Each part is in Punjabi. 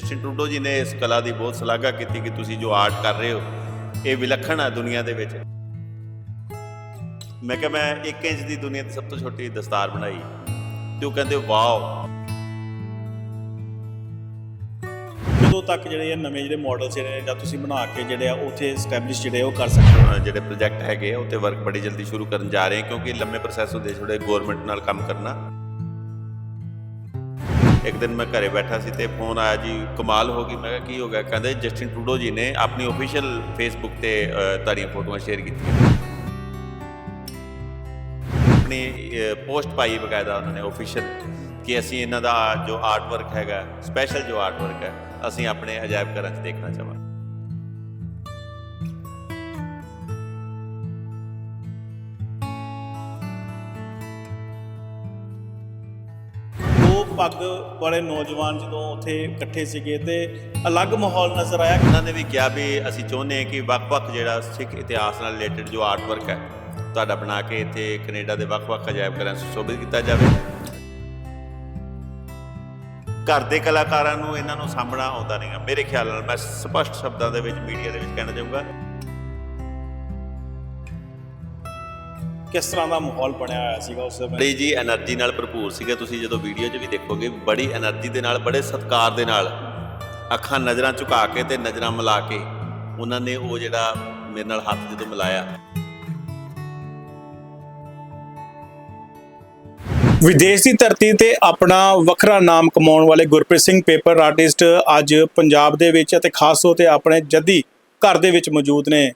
ਜਸਟਿਨ ਟਰੂਡੋ ਜੀ ਨੇ ਇਸ ਕਲਾ ਦੀ ਬਹੁਤ ਸ਼ਲਾਘਾ ਕੀਤੀ ਕਿ ਤੁਸੀਂ ਜੋ ਆਰਟ ਕਰ ਰਹੇ ਹੋ ਇਹ ਵਿਲੱਖਣ ਹੈ ਦੁਨੀਆ ਦੇ ਵਿੱਚ। ਮੈਂ ਕਿਹਾ ਮੈਂ 1 ਇੰਚ ਦੀ ਦੁਨੀਆ ਦੀ ਸਭ ਤੋਂ ਛੋਟੀ ਦਸਤਾਰ ਬਣਾਈ। ਤੇ ਉਹ ਕਹਿੰਦੇ ਵਾਓ! ਕਦੋਂ ਤੱਕ ਜਿਹੜੇ ਇਹ ਨਵੇਂ ਜਿਹੜੇ ਮਾਡਲਸ ਜਿਹੜੇ ਨੇ ਜਾਂ ਤੁਸੀਂ ਬਣਾ ਕੇ ਜਿਹੜੇ ਆ ਉੱਥੇ ਸਟੈਬਲਿਸ਼ ਜਿਹੜੇ ਆ ਉਹ ਕਰ ਸਕਦੇ ਹੋ? ਜਿਹੜੇ ਪ੍ਰੋਜੈਕਟ ਹੈਗੇ ਆ, ਉਹ ਤੇ ਵਰਕ ਬੜੀ ਜਲਦੀ ਸ਼ੁਰੂ ਕਰਨ ਜਾ ਰਹੇ ਹਾਂ ਕਿਉਂਕਿ ਲੰਮੇ ਪ੍ਰੋਸੈਸ ਹੁੰਦੇ ਥੋੜੇ ਗਵਰਨਮੈਂਟ ਨਾਲ ਕੰਮ ਕਰਨਾ। ਇੱਕ ਦਿਨ ਮੈਂ ਘਰੇ ਬੈਠਾ ਸੀ ਤੇ ਫੋਨ ਆਇਆ ਜੀ, ਕਮਾਲ ਹੋ ਗਈ। ਮੈਂ ਕਿਹਾ, ਕੀ ਹੋ ਗਿਆ? ਕਹਿੰਦੇ, ਜਸਟਿਨ ਟਰੂਡੋ ਜੀ ਨੇ ਆਪਣੀ ਅਫੀਸ਼ੀਅਲ ਫੇਸਬੁੱਕ ਤੇ ਤੁਹਾਡੀਆਂ ਫੋਟੋਆਂ ਸ਼ੇਅਰ ਕੀਤੀਆਂ। ਆਪਣੀ ਪੋਸਟ ਪਾਈ ਬਕਾਇਦਾ ਉਹਨਾਂ ਨੇ ਅਫੀਸ਼ੀਅਲ ਕਿ ਅਸੀਂ ਇਹਨਾਂ ਦਾ ਜੋ ਆਰਟ ਵਰਕ ਹੈਗਾ ਸਪੈਸ਼ਲ ਜੋ ਆਰਟ ਵਰਕ ਹੈ, ਅਸੀਂ ਆਪਣੇ ਅਜਾਇਬ ਘਰਾਂ 'ਚ ਦੇਖਣਾ ਚਾਹਾਂਗੇ। ਪੱਗ ਵਾਲੇ ਨੌਜਵਾਨ ਜਦੋਂ ਉੱਥੇ ਇਕੱਠੇ ਸੀਗੇ ਤੇ ਅਲੱਗ ਮਾਹੌਲ ਨਜ਼ਰ ਆਇਆ। ਉਹਨਾਂ ਨੇ ਵੀ ਕਿਹਾ ਵੀ ਅਸੀਂ ਚਾਹੁੰਦੇ ਹਾਂ ਕਿ ਵੱਖ-ਵੱਖ ਜਿਹੜਾ ਸਿੱਖ ਇਤਿਹਾਸ ਨਾਲ ਰਿਲੇਟਡ ਜੋ ਆਰਟ ਵਰਕ ਹੈ, ਤੁਹਾਡਾ ਬਣਾ ਕੇ ਇੱਥੇ ਕੈਨੇਡਾ ਦੇ ਵੱਖ-ਵੱਖ ਅਜਾਇਬ ਘਰਾਂ ਸੁਸ਼ੋਭਿਤ ਕੀਤਾ ਜਾਵੇ। ਘਰ ਦੇ ਕਲਾਕਾਰਾਂ ਨੂੰ ਇਹਨਾਂ ਨੂੰ ਸਾਹਮਣਾ ਆਉਂਦਾ ਨਹੀਂਗਾ ਮੇਰੇ ਖਿਆਲ ਨਾਲ ਮੈਂ ਸਪਸ਼ਟ ਸ਼ਬਦਾਂ ਦੇ ਵਿੱਚ ਮੀਡੀਆ ਦੇ ਵਿੱਚ ਕਹਿਣਾ ਚਾਹੂੰਗਾ। ਕਿਸ ਤਰ੍ਹਾਂ ਦਾ ਮਾਹੌਲ ਬਣਿਆ ਹੋਇਆ ਸੀਗਾ ਉਸ ਸਮੇਂ? ਬੜੀ ਜੀ એનર્ਜੀ ਨਾਲ ਭਰਪੂਰ ਸੀਗਾ। ਤੁਸੀਂ ਜਦੋਂ ਵੀਡੀਓ 'ਚ ਵੀ ਦੇਖੋਗੇ ਬੜੀ એનર્ਜੀ ਦੇ ਨਾਲ ਬੜੇ ਸਤਕਾਰ ਦੇ ਨਾਲ ਅੱਖਾਂ ਨਜ਼ਰਾਂ ਝੁਕਾ ਕੇ ਤੇ ਨਜ਼ਰਾਂ ਮਿਲਾ ਕੇ ਉਹਨਾਂ ਨੇ ਉਹ ਜਿਹੜਾ ਮੇਰੇ ਨਾਲ ਹੱਥ ਜਦੋਂ ਮਿਲਾਇਆ। ਵਿਦੇਸ਼ ਦੀ ਧਰਤੀ ਤੇ ਆਪਣਾ ਵੱਖਰਾ ਨਾਮ ਕਮਾਉਣ ਵਾਲੇ ਗੁਰਪ੍ਰੀਤ ਸਿੰਘ ਪੇਪਰ ਆਰਟਿਸਟ ਅੱਜ ਪੰਜਾਬ ਦੇ ਵਿੱਚ ਅਤੇ ਖਾਸ ਤੌਰ ਤੇ ਆਪਣੇ ਜੱਦੀ ਘਰ ਦੇ ਵਿੱਚ ਮੌਜੂਦ ਨੇ।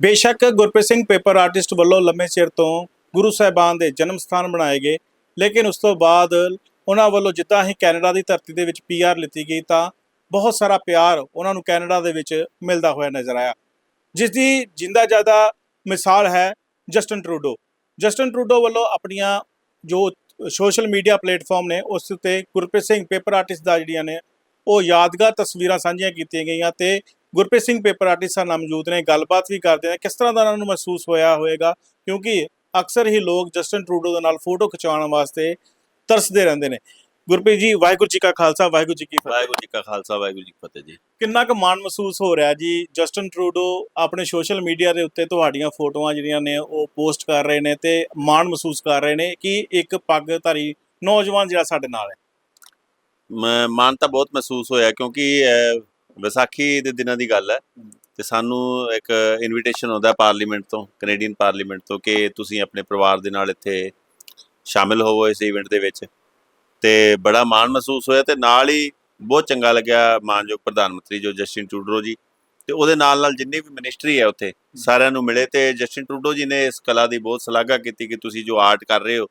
ਬੇਸ਼ੱਕ ਗੁਰਪ੍ਰੀਤ ਸਿੰਘ ਪੇਪਰ ਆਰਟਿਸਟ ਵੱਲੋਂ ਲੰਮੇ ਚਿਰ ਤੋਂ ਗੁਰੂ ਸਾਹਿਬਾਨ ਦੇ ਜਨਮ ਸਥਾਨ ਬਣਾਏ ਗਏ, ਲੇਕਿਨ ਉਸ ਤੋਂ ਬਾਅਦ ਉਹਨਾਂ ਵੱਲੋਂ ਜਿੱਦਾਂ ਹੀ ਕੈਨੇਡਾ ਦੀ ਧਰਤੀ ਦੇ ਵਿੱਚ ਪੀਆਰ ਲਿੱਤੀ ਗਈ ਤਾਂ ਬਹੁਤ ਸਾਰਾ ਪਿਆਰ ਉਹਨਾਂ ਨੂੰ ਕੈਨੇਡਾ ਦੇ ਵਿੱਚ ਮਿਲਦਾ ਹੋਇਆ ਨਜ਼ਰ ਆਇਆ। ਜਿਸ ਦੀ ਜਿੰਦਾ ਜ਼ਿਆਦਾ ਮਿਸਾਲ ਹੈ ਜਸਟਨ ਟਰੂਡੋ। ਜਸਟਨ ਟਰੂਡੋ ਵੱਲੋਂ ਆਪਣੀਆਂ ਜੋ ਸੋਸ਼ਲ ਮੀਡੀਆ ਪਲੇਟਫਾਰਮ ਨੇ, ਉਸ ਉੱਤੇ ਗੁਰਪ੍ਰੀਤ ਸਿੰਘ ਪੇਪਰ ਆਰਟਿਸਟ ਦਾ ਜਿਹੜੀਆਂ ਨੇ, ਉਹ ਯਾਦਗਾਰ ਤਸਵੀਰਾਂ ਸਾਂਝੀਆਂ ਕੀਤੀਆਂ ਗਈਆਂ ਤੇ ਗੁਰਪ੍ਰੀਤ ਸਿੰਘ ਪੇਪਰ ਆਰਟਿਸਟ ਨਾਲ ਮੌਜੂਦ ਨੇ। ਗੱਲਬਾਤ ਵੀ ਕਰਦੇ ਨੇ। ਕਿਸ ਤਰ੍ਹਾਂ ਦਾ ਉਹਨਾਂ ਨੂੰ ਮਹਿਸੂਸ ਹੋਇਆ ਹੋਵੇਗਾ? ਕਿਉਂਕਿ ਅਕਸਰ ਹੀ ਲੋਕ ਜਸਟਨ ਟਰੂਡੋ ਦੇ ਨਾਲ ਫੋਟੋ ਖਿਚਾਉਣ ਵਾਸਤੇ ਤਰਸਦੇ ਰਹਿੰਦੇ ਨੇ। ਗੁਰਪ੍ਰੀਤ ਜੀ ਵਾਹਿਗੁਰੂ ਜੀ ਕਾ ਖਾਲਸਾ ਵਾਹਿਗੁਰੂ ਜੀ ਕੀ ਫਤਿਹ। ਵਾਹਿਗੁਰੂ ਜੀ ਕਾ ਖਾਲਸਾ ਵਾਹਿਗੁਰੂ ਜੀ ਕੀ ਫਤਿਹ ਜੀ। ਕਿੰਨਾ ਕੁ ਮਾਣ ਮਹਿਸੂਸ ਹੋ ਰਿਹਾ ਜੀ? ਜਸਟਨ ਟਰੂਡੋ ਆਪਣੇ ਸੋਸ਼ਲ ਮੀਡੀਆ ਦੇ ਉੱਤੇ ਤੁਹਾਡੀਆਂ ਫੋਟੋਆਂ ਜਿਹੜੀਆਂ ਨੇ ਉਹ ਪੋਸਟ ਕਰ ਰਹੇ ਨੇ ਤੇ ਮਾਣ ਮਹਿਸੂਸ ਕਰ ਰਹੇ ਨੇ ਕਿ ਇੱਕ ਪੱਗਧਾਰੀ ਨੌਜਵਾਨ ਜਿਹੜਾ ਸਾਡੇ ਨਾਲ ਹੈ। ਮਾਣ ਤਾਂ ਬਹੁਤ ਮਹਿਸੂਸ ਹੋਇਆ ਕਿਉਂਕਿ ਵਿਸਾਖੀ ਦੇ ਦਿਨਾਂ ਦੀ ਗੱਲ ਹੈ ਤੇ ਸਾਨੂੰ ਇੱਕ ਇਨਵੀਟੇਸ਼ਨ ਆਉਂਦਾ ਪਾਰਲੀਮੈਂਟ ਤੋਂ ਕੈਨੇਡੀਅਨ ਪਾਰਲੀਮੈਂਟ ਤੋਂ ਕਿ ਤੁਸੀਂ ਆਪਣੇ ਪਰਿਵਾਰ ਦੇ ਨਾਲ ਇੱਥੇ ਸ਼ਾਮਿਲ ਹੋਵੋ ਇਸ ਇਵੈਂਟ ਦੇ ਵਿੱਚ। ਤੇ ਬੜਾ ਮਾਣ ਮਹਿਸੂਸ ਹੋਇਆ ਤੇ ਨਾਲ ਹੀ ਬਹੁਤ ਚੰਗਾ ਲੱਗਿਆ ਮਾਨਯੋਗ ਪ੍ਰਧਾਨ ਮੰਤਰੀ ਜੋ ਜਸਟਿਨ ਟੂਡਰੋ ਜੀ। ਤੇ ਉਹਦੇ ਨਾਲ ਨਾਲ ਜਿੰਨੀ ਵੀ ਮਿਨਿਸਟਰੀ ਹੈ ਉੱਥੇ, ਸਾਰਿਆਂ ਨੂੰ ਮਿਲੇ ਤੇ ਜਸਟਿਨ ਟੂਡੋ ਜੀ ਨੇ ਇਸ ਕਲਾ ਦੀ ਬਹੁਤ ਸ਼ਲਾਘਾ ਕੀਤੀ ਕਿ ਤੁਸੀਂ ਜੋ ਆਰਟ ਕਰ ਰਹੇ ਹੋ,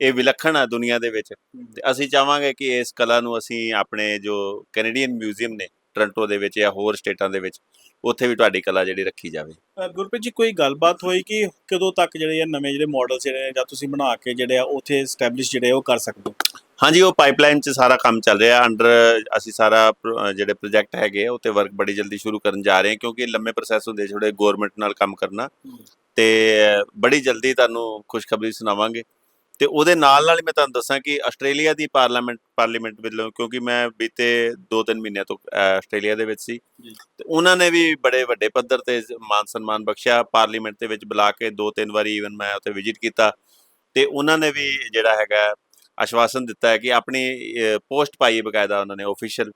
ਇਹ ਵਿਲੱਖਣ ਹੈ ਦੁਨੀਆ ਦੇ ਵਿੱਚ। ਤੇ ਅਸੀਂ ਚਾਹਾਂਗੇ ਕਿ ਇਸ ਕਲਾ ਨੂੰ ਅਸੀਂ ਆਪਣੇ ਜੋ ਕੈਨੇਡੀਅਨ ਮਿਊਜ਼ੀਅਮ ਨੇ ਟੋਰਾਂਟੋ ਦੇ ਵਿੱਚ ਜਾਂ ਹੋਰ ਸਟੇਟਾਂ ਦੇ ਵਿੱਚ ਉੱਥੇ ਵੀ ਤੁਹਾਡੀ ਕਲਾ ਜਿਹੜੀ ਰੱਖੀ ਜਾਵੇ। ਗੁਰਪ੍ਰੀਤ ਜੀ ਕੋਈ ਗੱਲਬਾਤ ਹੋਈ ਕਿ ਕਦੋਂ ਤੱਕ ਜਿਹੜੇ ਇਹ ਨਵੇਂ ਜਿਹੜੇ ਮਾਡਲ ਜਿਹੜੇ ਨੇ ਜਾਂ ਤੁਸੀਂ ਬਣਾ ਕੇ ਜਿਹੜੇ ਆ ਉੱਥੇ ਸਟੈਬਲਿਸ਼ ਜਿਹੜੇ ਆ ਉਹ ਕਰ ਸਕਦੇ ਹੋ? ਹਾਂਜੀ ਉਹ ਪਾਈਪਲਾਈਨ 'ਚ ਸਾਰਾ ਕੰਮ ਚੱਲ ਰਿਹਾ। ਅੰਡਰ ਅਸੀਂ ਸਾਰਾ ਜਿਹੜੇ ਪ੍ਰੋਜੈਕਟ ਹੈਗੇ ਆ, ਉਹ ਤੇ ਵਰਕ ਬੜੀ ਜਲਦੀ ਸ਼ੁਰੂ ਕਰਨ ਜਾ ਰਹੇ ਹਾਂ ਕਿਉਂਕਿ ਲੰਮੇ ਪ੍ਰੋਸੈਸ ਹੁੰਦੇ ਥੋੜੇ ਗਵਰਨਮੈਂਟ ਨਾਲ ਕੰਮ ਕਰਨਾ। ਤੇ ਬੜੀ ਜਲਦੀ ਤੁਹਾਨੂੰ ਖੁਸ਼ਖਬਰੀ ਸੁਣਾਵਾਂਗੇ। ਤੇ ਉਹਦੇ ਨਾਲ ਨਾਲ ਹੀ ਮੈਂ ਤੁਹਾਨੂੰ ਦੱਸਾਂ ਕਿ ਆਸਟ੍ਰੇਲੀਆ ਦੀ ਪਾਰਲੀਮੈਂਟ ਪਾਰਲੀਮੈਂਟ ਵੱਲੋਂ ਕਿਉਂਕਿ ਮੈਂ ਬੀਤੇ 2-3 ਮਹੀਨਿਆਂ ਤੋਂ ਆਸਟ੍ਰੇਲੀਆ ਦੇ ਵਿੱਚ ਸੀ। ਤੇ ਉਹਨਾਂ ਨੇ ਵੀ ਬੜੇ ਵੱਡੇ ਪੱਧਰ ਤੇ ਮਾਨ ਸਨਮਾਨ ਬਖਸ਼ਿਆ ਪਾਰਲੀਮੈਂਟ ਦੇ ਵਿੱਚ ਬੁਲਾ ਕੇ ਦੋ ਤਿੰਨ ਵਾਰੀ ਈਵਨ ਮੈਂ ਉੱਥੇ ਵਿਜ਼ਿਟ ਕੀਤਾ ਤੇ ਉਹਨਾਂ ਨੇ ਵੀ ਜਿਹੜਾ ਹੈਗਾ ਆਸ਼ਵਾਸਨ ਦਿੱਤਾ ਹੈ ਕਿ ਆਪਣੀ ਪੋਸਟ ਪਾਈ ਬਕਾਇਦਾ ਉਹਨਾਂ ਨੇ ਅਫੀਸ਼ੀਅਲ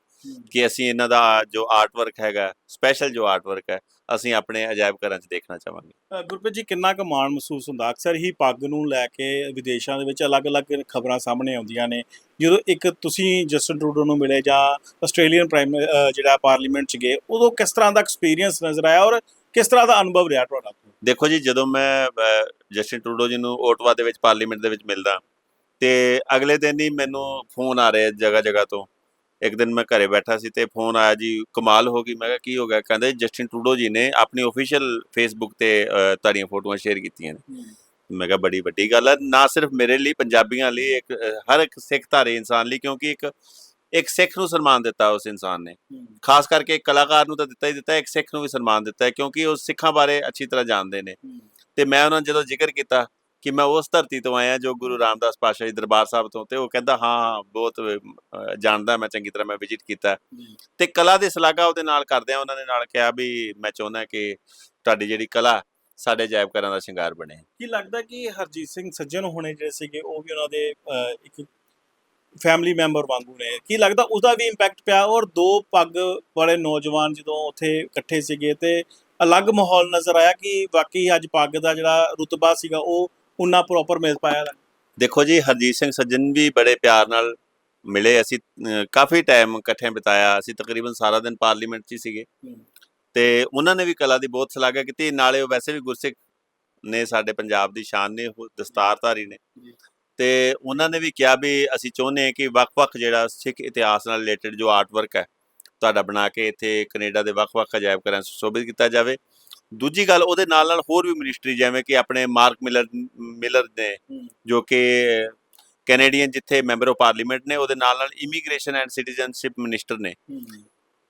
ਕਿ ਅਸੀਂ ਇਹਨਾਂ ਦਾ ਜੋ ਆਰਟ ਵਰਕ ਹੈਗਾ ਸਪੈਸ਼ਲ ਜੋ ਆਰਟ ਵਰਕ ਹੈ ਅਸੀਂ ਆਪਣੇ ਅਜਾਇਬ ਘਰਾਂ 'ਚ ਦੇਖਣਾ ਚਾਹਾਂਗੇ। ਗੁਰਪ੍ਰੀਤ ਜੀ ਕਿੰਨਾ ਕੁ ਮਾਣ ਮਹਿਸੂਸ ਹੁੰਦਾ? ਅਕਸਰ ਹੀ ਪੱਗ ਨੂੰ ਲੈ ਕੇ ਵਿਦੇਸ਼ਾਂ ਦੇ ਵਿੱਚ ਅਲੱਗ-ਅਲੱਗ ਖਬਰਾਂ ਸਾਹਮਣੇ ਆਉਂਦੀਆਂ ਨੇ। ਜਦੋਂ ਇੱਕ ਤੁਸੀਂ ਜਸਟਨ ਟਰੂਡੋ ਨੂੰ ਮਿਲੇ ਜਾਂ ਆਸਟ੍ਰੇਲੀਅਨ ਪ੍ਰਾਈਮ ਜਿਹੜਾ ਪਾਰਲੀਮੈਂਟ 'ਚ ਗਏ ਉਦੋਂ ਕਿਸ ਤਰ੍ਹਾਂ ਦਾ ਐਕਸਪੀਰੀਅੰਸ ਨਜ਼ਰ ਆਇਆ ਔਰ ਕਿਸ ਤਰ੍ਹਾਂ ਦਾ ਅਨੁਭਵ ਰਿਹਾ ਤੁਹਾਡਾ? ਦੇਖੋ ਜੀ ਜਦੋਂ ਮੈਂ ਜਸਟਿਨ ਟਰੂਡੋ ਜੀ ਨੂੰ ਓਟਵਾ ਦੇ ਵਿੱਚ ਪਾਰਲੀਮੈਂਟ ਦੇ ਵਿੱਚ ਮਿਲਦਾ ਤੇ ਅਗਲੇ ਦਿਨ ਹੀ ਮੈਨੂੰ ਫੋਨ ਆ ਰਹੇ ਜਗ੍ਹਾ ਜਗ੍ਹਾ ਤੋਂ। ਇੱਕ ਦਿਨ ਮੈਂ ਘਰੇ ਬੈਠਾ ਸੀ ਤੇ ਫੋਨ ਆਇਆ ਜੀ ਕਮਾਲ ਹੋ ਗਈ। ਮੈਂ ਕਿਹਾ ਕੀ ਹੋ ਗਿਆ? ਕਹਿੰਦੇ ਜਸਟਿਨ ਟਰੂਡੋ ਜੀ ਨੇ ਆਪਣੀ ਅਫੀਸ਼ੀਅਲ ਫੇਸਬੁੱਕ ਤੇ ਤੁਹਾਡੀਆਂ ਫੋਟੋਆਂ ਸ਼ੇਅਰ ਕੀਤੀਆਂ ਨੇ। ਮੈਂ ਕਿਹਾ ਬੜੀ ਵੱਡੀ ਗੱਲ ਹੈ ਨਾ ਸਿਰਫ ਮੇਰੇ ਲਈ ਪੰਜਾਬੀਆਂ ਲਈ ਇੱਕ ਹਰ ਇੱਕ ਸਿੱਖ ਧਾਰੀ ਇਨਸਾਨ ਲਈ ਕਿਉਂਕਿ ਇੱਕ ਇੱਕ ਸਿੱਖ ਨੂੰ ਸਨਮਾਨ ਦਿੱਤਾ ਉਸ ਇਨਸਾਨ ਨੇ। ਖਾਸ ਕਰਕੇ ਇੱਕ ਕਲਾਕਾਰ ਨੂੰ ਤਾਂ ਦਿੱਤਾ ਹੀ ਦਿੱਤਾ ਇੱਕ ਸਿੱਖ ਨੂੰ ਵੀ ਸਨਮਾਨ ਦਿੱਤਾ ਕਿਉਂਕਿ ਉਹ ਸਿੱਖਾਂ ਬਾਰੇ ਅੱਛੀ ਤਰ੍ਹਾਂ ਜਾਣਦੇ ਨੇ। ਤੇ ਮੈਂ ਉਹਨਾਂ ਜਦੋਂ ਜ਼ਿਕਰ ਕੀਤਾ ਕਿ ਮੈਂ ਉਸ ਧਰਤੀ ਤੋਂ ਆਇਆ ਜੋ ਗੁਰੂ ਰਾਮਦਾਸ ਪਾਤਸ਼ਾਹ ਜੀ ਦਰਬਾਰ ਸਾਹਿਬ ਤੋਂ ਤੇ ਉਹ ਕਹਿੰਦਾ ਹਾਂ ਬਹੁਤ ਜਾਣਦਾ ਮੈਂ ਚੰਗੀ ਤਰ੍ਹਾਂ ਮੈਂ ਵਿਜ਼ਿਟ ਕੀਤਾ ਤੇ ਕਲਾ ਦੇ ਸ਼ਲਾਘਾ ਉਹਦੇ ਨਾਲ ਕਰਦੇ ਆ ਉਹਨਾਂ ਨੇ ਨਾਲ ਕਿਹਾ ਵੀ ਮੈਂ ਚਾਹੁੰਦਾ ਕਿ ਤੁਹਾਡੀ ਜਿਹੜੀ ਕਲਾ ਸਾਡੇ ਅਜਾਇਬ ਘਰਾਂ ਦਾ ਸ਼ਿੰਗਾਰ ਬਣੇ। ਕੀ ਲੱਗਦਾ ਕਿ ਹਰਜੀਤ ਸਿੰਘ ਸੱਜਣ ਹੋਣੇ ਜਿਹੜੇ ਸੀਗੇ ਉਹ ਵੀ ਉਹਨਾਂ ਦੇ ਇੱਕ ਫੈਮਿਲੀ ਮੈਂਬਰ ਵਾਂਗੂ ਨੇ ਕੀ ਲੱਗਦਾ ਉਹਦਾ ਵੀ ਇੰਪੈਕਟ ਪਿਆ ਔਰ ਦੋ ਪੱਗ ਵਾਲੇ ਨੌਜਵਾਨ ਜਦੋਂ ਉੱਥੇ ਇਕੱਠੇ ਸੀਗੇ ਤੇ ਅਲੱਗ ਮਾਹੌਲ ਨਜ਼ਰ ਆਇਆ ਕਿ ਵਾਕਈ ਅੱਜ ਪੱਗ ਦਾ ਜਿਹੜਾ ਰੁਤਬਾ ਸੀਗਾ ਉਹ ਉਨਾ ਪ੍ਰੋਪਰ ਮਿਲ ਪਾਇਆ ਦੇਖੋ ਜੀ ਹਰਜੀਤ ਸਿੰਘ ਸੱਜਣ ਵੀ ਬੜੇ ਪਿਆਰ ਨਾਲ ਮਿਲੇ। ਅਸੀਂ ਅਹ, ਕਾਫੀ ਟਾਈਮ ਇਕੱਠੇ ਬਿਤਾਇਆ। ਅਸੀਂ ਤਕਰੀਬਨ ਸਾਰਾ ਦਿਨ ਪਾਰਲੀਮੈਂਟ 'ਚ ਹੀ ਸੀਗੇ। ਤੇ ਉਹਨਾਂ ਨੇ ਵੀ ਕਲਾ ਦੀ ਬਹੁਤ ਸ਼ਲਾਘਾ ਕੀਤੀ। ਨਾਲੇ ਉਹ ਵੈਸੇ ਵੀ ਗੁਰਸਿੱਖ ਨੇ ਸਾਡੇ ਪੰਜਾਬ ਦੀ ਸ਼ਾਨ ਨੇ ਉਹ ਦਸਤਾਰਧਾਰੀ ਨੇ। ਜੀ। ਤੇ ਉਹਨਾਂ ਨੇ ਵੀ ਕਿਹਾ ਵੀ ਅਸੀਂ ਚਾਹੁੰਦੇ ਹਾਂ ਕਿ ਵੱਖ-ਵੱਖ ਜਿਹੜਾ ਸਿੱਖ ਇਤਿਹਾਸ ਨਾਲ ਰਿਲੇਟਡ ਜੋ ਆਰਟ ਵਰਕ ਹੈ ਤੁਹਾਡਾ ਬਣਾ ਕੇ ਇੱਥੇ ਕੈਨੇਡਾ ਦੇ ਵੱਖ-ਵੱਖ ਅਜਾਇਬ ਘਰਾਂ 'ਚ ਸੁਸ਼ੋਭਿਤ ਕੀਤਾ ਜਾਵੇ। ਦੂਜੀ ਗੱਲ ਉਹਦੇ ਨਾਲ ਨਾਲ ਹੋਰ ਵੀ ਮਿਨਿਸਟਰੀ ਜਿਵੇਂ ਕਿ ਆਪਣੇ ਮਾਰਕ ਮਿਲਰ ਮਿਲਰ ਨੇ ਜੋ ਕਿ ਕੈਨੇਡੀਅਨ ਜਿੱਥੇ ਮੈਂਬਰ ਆਫ ਪਾਰਲੀਮੈਂਟ ਨੇ ਉਹਦੇ ਨਾਲ ਨਾਲ ਇਮੀਗ੍ਰੇਸ਼ਨ ਐਂਡ ਸਿਟੀਜ਼ਨਸ਼ਿਪ ਮਿਨਿਸਟਰ ਨੇ।